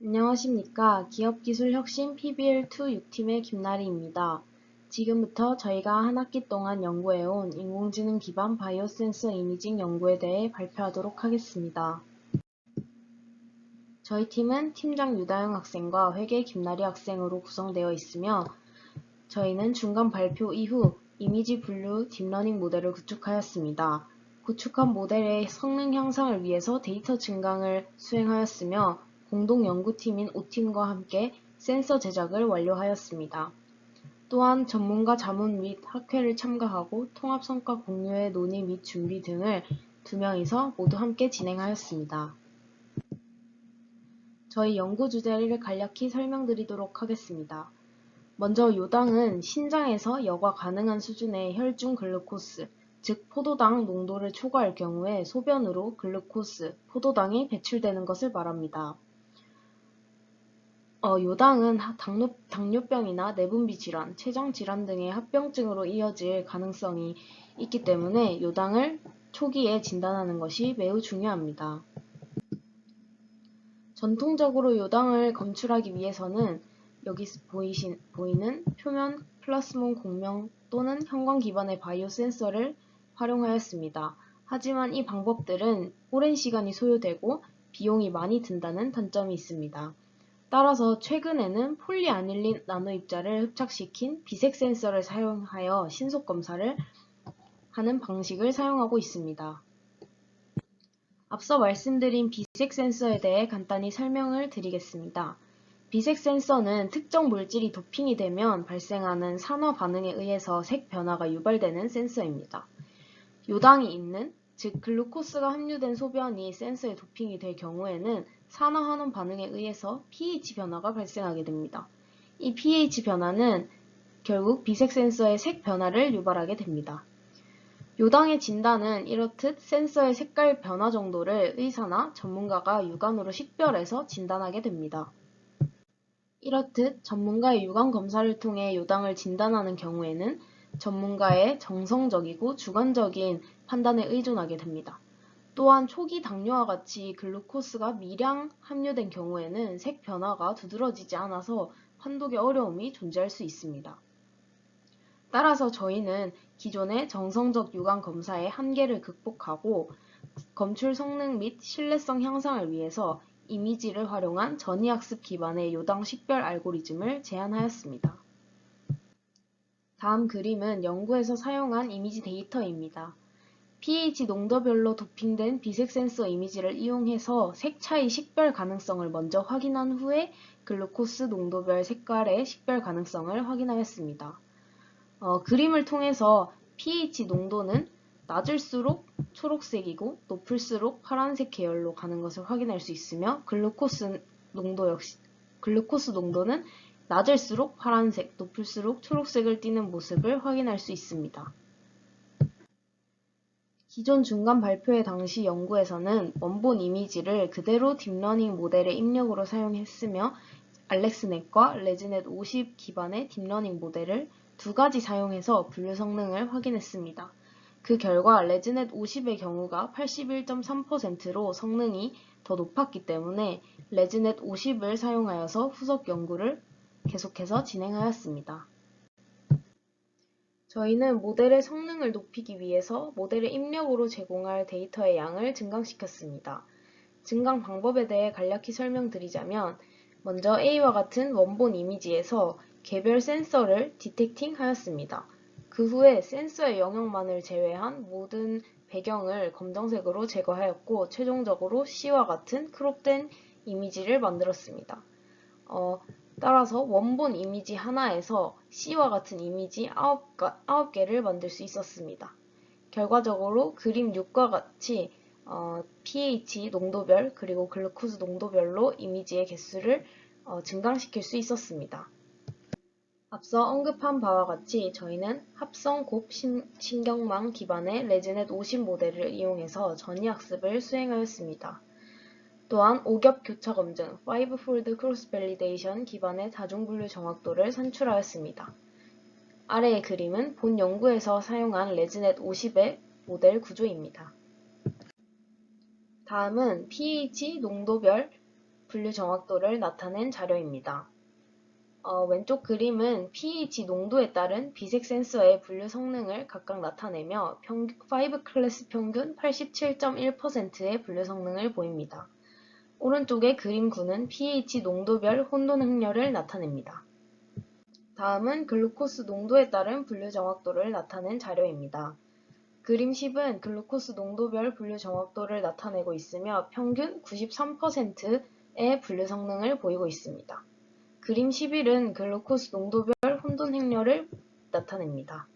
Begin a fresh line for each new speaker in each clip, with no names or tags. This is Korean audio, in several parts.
안녕하십니까. 기업기술혁신 PBL2 6팀의 김나리입니다. 지금부터 저희가 한 학기 동안 연구해온 인공지능 기반 바이오센서 이미징 연구에 대해 발표하도록 하겠습니다. 저희 팀은 팀장 유다영 학생과 회계 김나리 학생으로 구성되어 있으며 저희는 중간 발표 이후 이미지 분류 딥러닝 모델을 구축하였습니다. 구축한 모델의 성능 향상을 위해서 데이터 증강을 수행하였으며 공동 연구팀인 5팀과 함께 센서 제작을 완료하였습니다. 또한 전문가 자문 및 학회를 참가하고 통합 성과 공유의 논의 및 준비 등을 두 명이서 모두 함께 진행하였습니다. 저희 연구 주제를 간략히 설명드리도록 하겠습니다. 먼저 요당은 신장에서 여과 가능한 수준의 혈중 글루코스, 즉 포도당 농도를 초과할 경우에 소변으로 글루코스, 포도당이 배출되는 것을 말합니다. 어, 요당은 당뇨, 당뇨병이나 내분비 질환, 췌장 질환 등의 합병증으로 이어질 가능성이 있기 때문에 요당을 초기에 진단하는 것이 매우 중요합니다. 전통적으로 요당을 검출하기 위해서는 여기 보이신, 보이는 표면 플라스몬 공명 또는 형광 기반의 바이오 센서를 활용하였습니다. 하지만 이 방법들은 오랜 시간이 소요되고 비용이 많이 든다는 단점이 있습니다. 따라서 최근에는 폴리아닐린 나노 입자를 흡착시킨 비색 센서를 사용하여 신속 검사를 하는 방식을 사용하고 있습니다. 앞서 말씀드린 비색 센서에 대해 간단히 설명을 드리겠습니다. 비색 센서는 특정 물질이 도핑이 되면 발생하는 산화 반응에 의해서 색 변화가 유발되는 센서입니다. 요당이 있는, 즉 글루코스가 함유된 소변이 센서에 도핑이 될 경우에는 산화환원 반응에 의해서 pH 변화가 발생하게 됩니다. 이 pH 변화는 결국 비색 센서의 색 변화를 유발하게 됩니다. 요당의 진단은 이렇듯 센서의 색깔 변화 정도를 의사나 전문가가 육안으로 식별해서 진단하게 됩니다. 이렇듯 전문가의 육안 검사를 통해 요당을 진단하는 경우에는 전문가의 정성적이고 주관적인 판단에 의존하게 됩니다. 또한 초기 당뇨와 같이 글루코스가 미량 함유된 경우에는 색 변화가 두드러지지 않아서 판독에 어려움이 존재할 수 있습니다. 따라서 저희는 기존의 정성적 유관 검사의 한계를 극복하고 검출 성능 및 신뢰성 향상을 위해서 이미지를 활용한 전이학습 기반의 요당 식별 알고리즘을 제안하였습니다. 다음 그림은 연구에서 사용한 이미지 데이터입니다. pH 농도별로 도핑된 비색 센서 이미지를 이용해서 색 차이 식별 가능성을 먼저 확인한 후에 글루코스 농도별 색깔의 식별 가능성을 확인하였습니다. 어, 그림을 통해서 pH 농도는 낮을수록 초록색이고 높을수록 파란색 계열로 가는 것을 확인할 수 있으며 글루코스 농도 역시 글루코스 농도는 낮을수록 파란색, 높을수록 초록색을 띠는 모습을 확인할 수 있습니다. 기존 중간 발표회 당시 연구에서는 원본 이미지를 그대로 딥러닝 모델의 입력으로 사용했으며 알렉스넷과 레즈넷 50 기반의 딥러닝 모델을 두 가지 사용해서 분류 성능을 확인했습니다. 그 결과 레즈넷 50의 경우가 81.3%로 성능이 더 높았기 때문에 레즈넷 50을 사용하여서 후속 연구를 계속해서 진행하였습니다. 저희는 모델의 성능을 높이기 위해서 모델의 입력으로 제공할 데이터의 양을 증강시켰습니다. 증강 방법에 대해 간략히 설명드리자면 먼저 A와 같은 원본 이미지에서 개별 센서를 디텍팅 하였습니다. 그 후에 센서의 영역만을 제외한 모든 배경을 검정색으로 제거하였고 최종적으로 C와 같은 크롭된 이미지를 만들었습니다. 어, 따라서 원본 이미지 하나에서 C와 같은 이미지 9, 개를 만들 수 있었습니다. 결과적으로 그림 6과 같이 어, pH 농도별 그리고 글루코스 농도별로 이미지의 개수를 어, 증강시킬 수 있었습니다. 앞서 언급한 바와 같이 저희는 합성 곱 신경망 기반의 레즈넷 50 모델을 이용해서 전이학습을 수행하였습니다. 또한 5겹 교차 검증, 5-fold cross validation 기반의 다중 분류 정확도를 산출하였습니다. 아래의 그림은 본 연구에서 사용한 레즈넷 50의 모델 구조입니다. 다음은 pH 농도별 분류 정확도를 나타낸 자료입니다. 어, 왼쪽 그림은 pH 농도에 따른 비색 센서의 분류 성능을 각각 나타내며 5 클래스 평균 87.1%의 분류 성능을 보입니다. 오른쪽의 그림 9는 pH 농도별 혼돈 행렬을 나타냅니다. 다음은 글루코스 농도에 따른 분류 정확도를 나타낸 자료입니다. 그림 10은 글루코스 농도별 분류 정확도를 나타내고 있으며 평균 93%의 분류 성능을 보이고 있습니다. 그림 11은 글루코스 농도별 혼돈 행렬을 나타냅니다.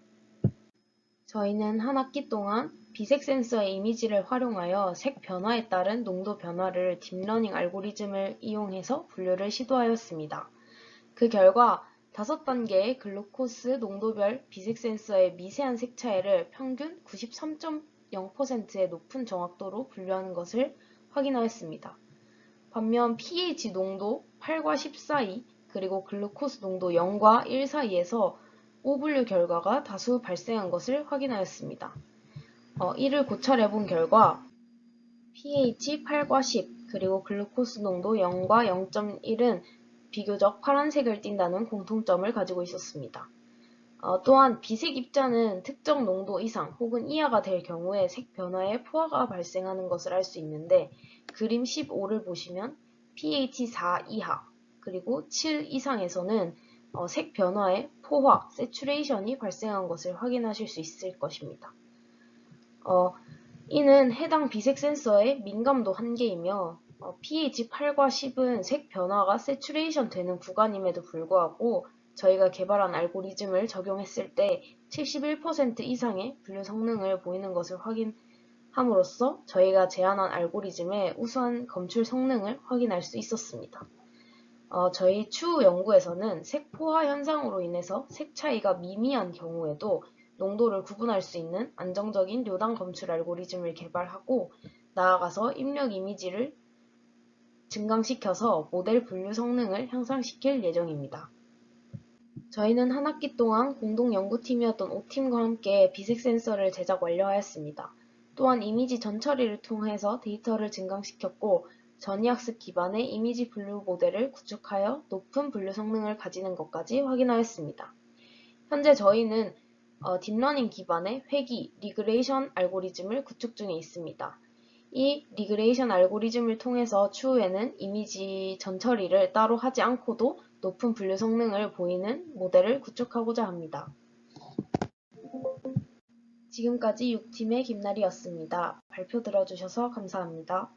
저희는 한 학기 동안 비색 센서의 이미지를 활용하여 색 변화에 따른 농도 변화를 딥러닝 알고리즘을 이용해서 분류를 시도하였습니다. 그 결과 5단계의 글루코스 농도별 비색 센서의 미세한 색 차이를 평균 93.0%의 높은 정확도로 분류하는 것을 확인하였습니다. 반면 pH 농도 8과 10 사이 그리고 글루코스 농도 0과 1 사이에서 오분류 결과가 다수 발생한 것을 확인하였습니다. 어, 이를 고찰해 본 결과 pH 8과 10 그리고 글루코스 농도 0과 0.1은 비교적 파란색을 띈다는 공통점을 가지고 있었습니다. 어, 또한 비색 입자는 특정 농도 이상 혹은 이하가 될 경우에 색 변화에 포화가 발생하는 것을 알 수 있는데 그림 15를 보시면 pH 4 이하 그리고 7 이상에서는 어, 색 변화에 포화, 세츄레이션이 발생한 것을 확인하실 수 있을 것입니다. 어, 이는 해당 비색 센서의 민감도 한계이며 어, pH 8과 10은 색 변화가 세츄레이션 되는 구간임에도 불구하고 저희가 개발한 알고리즘을 적용했을 때 71% 이상의 분류 성능을 보이는 것을 확인함으로써 저희가 제안한 알고리즘의 우수한 검출 성능을 확인할 수 있었습니다. 어, 저희 추후 연구에서는 색 포화 현상으로 인해서 색 차이가 미미한 경우에도 농도를 구분할 수 있는 안정적인 요단 검출 알고리즘을 개발하고 나아가서 입력 이미지를 증강시켜서 모델 분류 성능을 향상시킬 예정입니다. 저희는 한 학기 동안 공동 연구팀이었던 5팀과 함께 비색 센서를 제작 완료하였습니다. 또한 이미지 전처리를 통해서 데이터를 증강시켰고 전이학습 기반의 이미지 분류 모델을 구축하여 높은 분류 성능을 가지는 것까지 확인하였습니다. 현재 저희는 어, 딥러닝 기반의 회귀, 리그레이션 알고리즘을 구축 중에 있습니다. 이 리그레이션 알고리즘을 통해서 추후에는 이미지 전처리를 따로 하지 않고도 높은 분류 성능을 보이는 모델을 구축하고자 합니다. 지금까지 6팀의 김나리였습니다. 발표 들어주셔서 감사합니다.